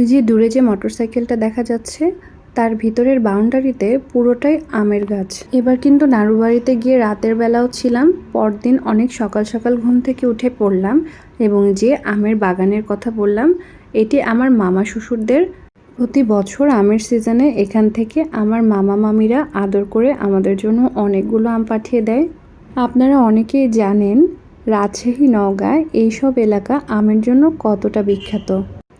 ওই যে দূরে যে মোটরসাইকেলটা দেখা যাচ্ছে, তার ভিতরের বাউন্ডারিতে পুরোটাই আমের গাছ। এবার কিন্তু নাড়ু বাড়িতে গিয়ে রাতের বেলাও ছিলাম, পরদিন অনেক সকাল সকাল ঘুম থেকে উঠে পড়লাম এবং যে আমের বাগানের কথা বললাম, এটি আমার মামা শ্বশুরদের। প্রতি বছর আমের সিজনে এখান থেকে আমার মামা মামিরা আদর করে আমাদের জন্য অনেকগুলো আম পাঠিয়ে দেয়। আপনারা অনেকেই জানেন, রাজশাহী, নওগাঁ, এইসব এলাকা আমের জন্য কতটা বিখ্যাত।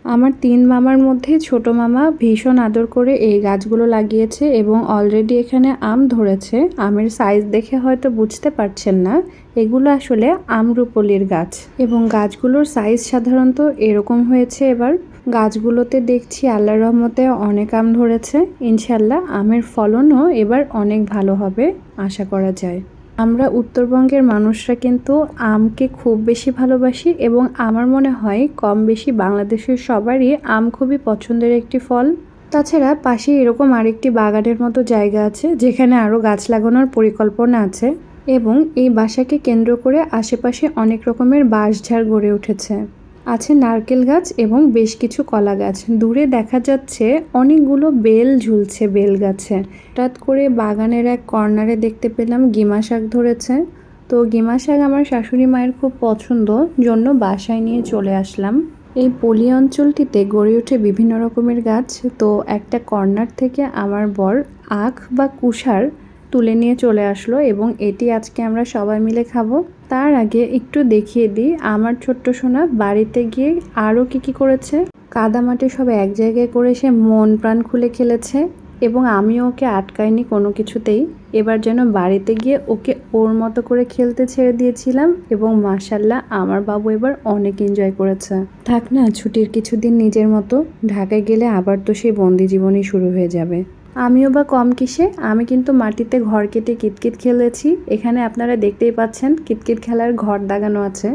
আমার তিন মামার মধ্যে ছোট মামা ভীষণ আদর করে এই গাছগুলো লাগিয়েছে এবং অলরেডি এখানে আম ধরেছে। আমের সাইজ দেখে হয়তো বুঝতে পারছেন না, এগুলো আসলে আমরুপলির গাছ এবং গাছগুলোর সাইজ সাধারণত এরকম হয়েছে এবার। গাছগুলোতে দেখছি আল্লাহ রহমতে অনেক আম ধরেছে। ইনশাল্লাহ আমের ফলনও এবার অনেক ভালো হবে, আশা করা যায়। আমরা উত্তরবঙ্গের মানুষরা কিন্তু আমকে খুব বেশি ভালোবাসি এবং আমার মনে হয় কম বেশি বাংলাদেশের সবারই আম খুবই পছন্দের একটি ফল। তাছাড়া পাশে এরকম আরেকটি বাগানের মতো জায়গা আছে, যেখানে আরও গাছ লাগানোর পরিকল্পনা আছে এবং এই বাসাকে কেন্দ্র করে আশেপাশে অনেক রকমের বাঁশঝাড় গড়ে উঠেছে। আছে নারকেল গাছ এবং বেশ কিছু কলা গাছ। দূরে দেখা যাচ্ছে অনেকগুলো বেল ঝুলছে বেল গাছে। হঠাৎ করে বাগানের এক কর্নারে দেখতে পেলাম গিমা শাক ধরেছে। তো গিমা শাক আমার শাশুড়ি মায়ের খুব পছন্দ, জন্য বাসায় নিয়ে চলে আসলাম। এই পলি অঞ্চলটিতে গড়ে ওঠে বিভিন্ন রকমের গাছ। তো একটা কর্নার থেকে আমার বর আখ বা কুষার তুলে নিয়ে চলে আসলো এবং এটি আজকে আমরা সবাই মিলে খাব। তার আগে একটু দেখিয়ে দিই, আমার ছোট্ট সোনা বাড়িতে গিয়ে আরও কি কি করেছে? কাদামাটি সব এক জায়গায় করে সে মন প্রাণ খুলে খেলেছে এবং আমিও ওকে আটকাইনি কোনো কিছুতেই। এবার যেন বাড়িতে গিয়ে ওকে ওর মতো করে খেলতে ছেড়ে দিয়েছিলাম এবং মার্শাল্লাহ আমার বাবু এবার অনেক এনজয় করেছে। থাক না, ছুটির কিছুদিন নিজের মতো। ঢাকায় গেলে আবার তো সেই বন্দি জীবনই শুরু হয়ে যাবে। আমিও বা কম কিসে? আমি কিন্তু মাটিতে ঘর কেটে কিতকিত খেলেছি। এখানে আপনারা দেখতেই পাচ্ছেন, কিতকিত খেলার ঘর দাগানো আছে।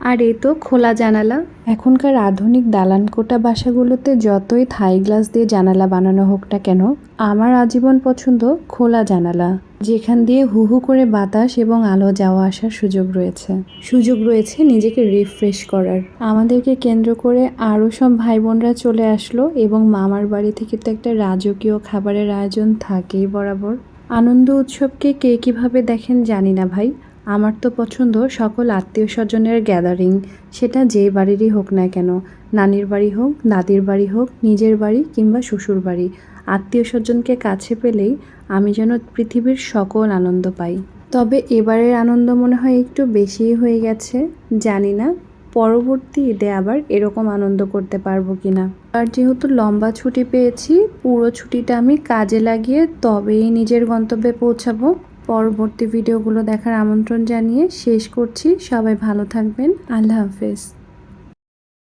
আর এ তো খোলা জানালা। এখনকার আধুনিক দালান কোটা বাসাগুলোতে যতই থাই গ্লাস দিয়ে জানালা বানানো হোক না কেন, আমার আজীবন পছন্দ খোলা জানালা, যেখান দিয়ে হু হু করে বাতাস এবং আলো যাওয়া আসার সুযোগ রয়েছে। সুযোগ রয়েছে নিজেকে রিফ্রেশ করার। আমাদেরকে কেন্দ্র করে আরও সব ভাই বোনরা চলে আসলো এবং মামার বাড়ি থেকে তো একটা রাজকীয় খাবারের আয়োজন থাকেই বরাবর। আনন্দ উৎসবকে কে কীভাবে দেখেন জানি না ভাই। আমার তো পছন্দ সকল আত্মীয় স্বজনের গ্যাদারিং সেটা যে বাড়িরই হোক না কেন, নানির বাড়ি হোক, দাদির বাড়ি হোক, নিজের বাড়ি কিংবা শ্বশুর বাড়ি। আত্মীয় স্বজনকে কাছে পেলেই আমি যেন পৃথিবীর সকল আনন্দ পাই। তবে এবারের আনন্দ মনে হয় একটু বেশিই হয়ে গেছে, জানি না। পরবর্তী ঈদে আবার এরকম আনন্দ করতে পারব কিনা। আর যেহেতু লম্বা ছুটি পেয়েছি, পুরো ছুটিটা আমি কাজে লাগিয়ে তবেই নিজের গন্তব্যে পৌঁছাবো। পরবর্তী ভিডিওগুলো দেখার আমন্ত্রণ জানিয়ে শেষ করছি। সবাই ভালো থাকবেন। আল্লাহ হাফেজ।